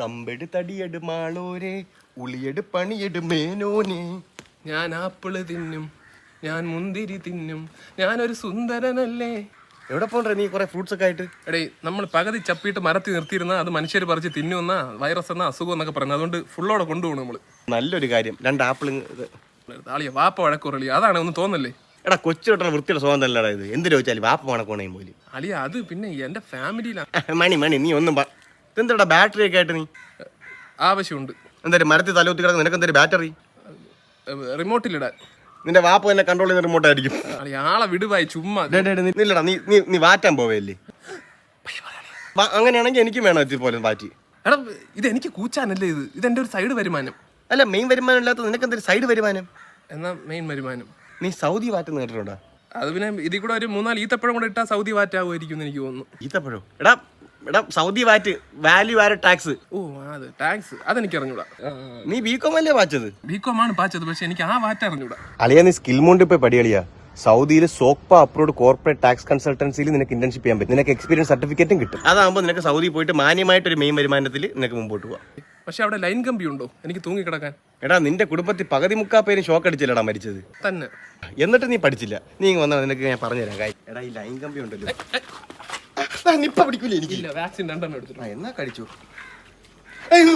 കമ്പെട് തടിയെട് മാളോരെ ഉളിയെട് പണിയെട് മേനോനെ. ഞാൻ ആപ്പിൾ തിന്നും ഞാൻ മുന്തിരി തിന്നും ഞാനൊരു സുന്ദരനല്ലേ? എവിടെ പോണ്ടേ നീ കുറെ ഫ്രൂട്ട്സ് ഒക്കെ ആയിട്ട്? എടേ നമ്മൾ പകുതി ചപ്പിട്ട് മരത്തി നിർത്തിയിരുന്ന അത് മനുഷ്യർ പറിച്ച് തിന്നുന്ന വൈറസ് എന്ന അസുഖം എന്നൊക്കെ പറഞ്ഞു അതുകൊണ്ട് ഫുള്ളോടെ കൊണ്ടുപോകണം നമ്മൾ. നല്ലൊരു കാര്യം. രണ്ട് ആപ്പിൾ താളിയ വാപ്പ വഴക്കുറളി. അതാണ് ഒന്ന് തോന്നല്ലേ എടാ കൊച്ചു തൊട്ടുള്ള വൃത്തിയുടെ സ്വഭാവം തന്നെടാ ഇത്. എന്ത് ചോദിച്ചാലും വാപ്പ മണക്കോണയും പോലും. അളിയ അത് പിന്നെ എന്റെ ഫാമിലിയിലാണ് മണി മണി നീ ഒന്നും ഇതെന്താടാ ബാറ്ററി ഒക്കെ ആയിട്ട് നീ? ആവശ്യമുണ്ട്. എന്തായാലും മരത്തിൽ തലകുത്തി കിടക്കുന്ന നിനക്ക് എന്തൊരു ബാറ്ററി റിമോട്ടിലിടാൻ നിന്റെ വാപ്പ തന്നെ കൺട്രോൾ ചെയ്യുന്ന റിമോട്ട് ആയിരിക്കും. ആളെ വിടുവായി ചുമ്മാ. ഡേ, നീ- നീ നീ വാറ്റാൻ പോവല്ലേ? അങ്ങനെയാണെങ്കിൽ എനിക്കും വേണം ഇതുപോലെ പോലെ വാറ്റി. എടാ ഇത് എനിക്ക് കൂച്ചാനല്ലേ ഇത്? ഇതെന്റെ ഒരു സൈഡ് വരുമാനം. അല്ല മെയിൻ വരുമാനം ഇല്ലാത്ത നിനക്ക് എന്തൊരു സൈഡ് വരുമാനം? എന്നാ മെയിൻ വരുമാനം. നീ സൗദി വാറ്റുന്ന കേട്ടിട്ടുണ്ടോ? അത് പിന്നെ ഇതിൽ കൂടെ ഒരു മൂന്നാൽ ഈത്തപ്പഴം കൂടെ ഇട്ടാൽ സൗദി വാറ്റാവുമായിരിക്കും എന്ന് എനിക്ക് തോന്നുന്നു. ഈത്തപ്പഴം? എടാ എടാ സൗദി വാറ്റ് വാല്യൂ വാര ടാക്സ് ഓ അത് ടാക്സ് അതെനിക്ക് അറിഞ്ഞൂടാ നീ ബികോം അല്ലേ വാച്ചത് ബികോം ആണ് വാച്ചത് പക്ഷെ എനിക്ക് ആ വാറ്റ് അറിഞ്ഞൂടാ. അളിയ നീ സ്കിൽ മോണ്ട് പോയി പടിയളിയാ സൗദിയിൽ സോക്പ അപ്രൂവ്ഡ് കോർപ്പറേറ്റ് ടാക്സ് കൺസൾട്ടൻസിയിൽ നിനക്ക് ഇന്റേൺഷിപ്പ് ചെയ്യാൻ പറ്റും. നിനക്ക് എക്സ്പീരിയൻസ് സർട്ടിഫിക്കറ്റും കിട്ടും. അതാകുമ്പോൾ നിനക്ക് സൗദി പോയിട്ട് മാന്യമായിട്ട് ഒരു മെയിൻ വരുമാനത്തിൽ നിനക്ക് മുമ്പോട്ട് പോവാം. പക്ഷെ അവിടെ ലൈൻ കമ്പി ഉണ്ടോ? എനിക്ക് തൂങ്ങി കിടക്കാൻ എടാ നിന്റെ കുടുംബത്തിൽ പകുതി മുക്കാ പേര് ഷോക്ക് അടിച്ചില്ലടാ മരിച്ചത്. തന്നെ. എന്നിട്ട് നീ പഠിച്ചില്ല. നീ ഇങ്ങനെ വന്നാൽ നിനക്ക് ഞാൻ പറഞ്ഞുതരാം. കാര്യം എടാ ഈ ലൈൻ കമ്പി ഉണ്ടല്ലോ. നിപ്പ പിടിക്കൂലേ എനിക്ക് ഇല്ല വാക്സിൻ രണ്ടെണ്ണം എടുത്തിട്ടുണ്ട്. എന്നാ കഴിച്ചു?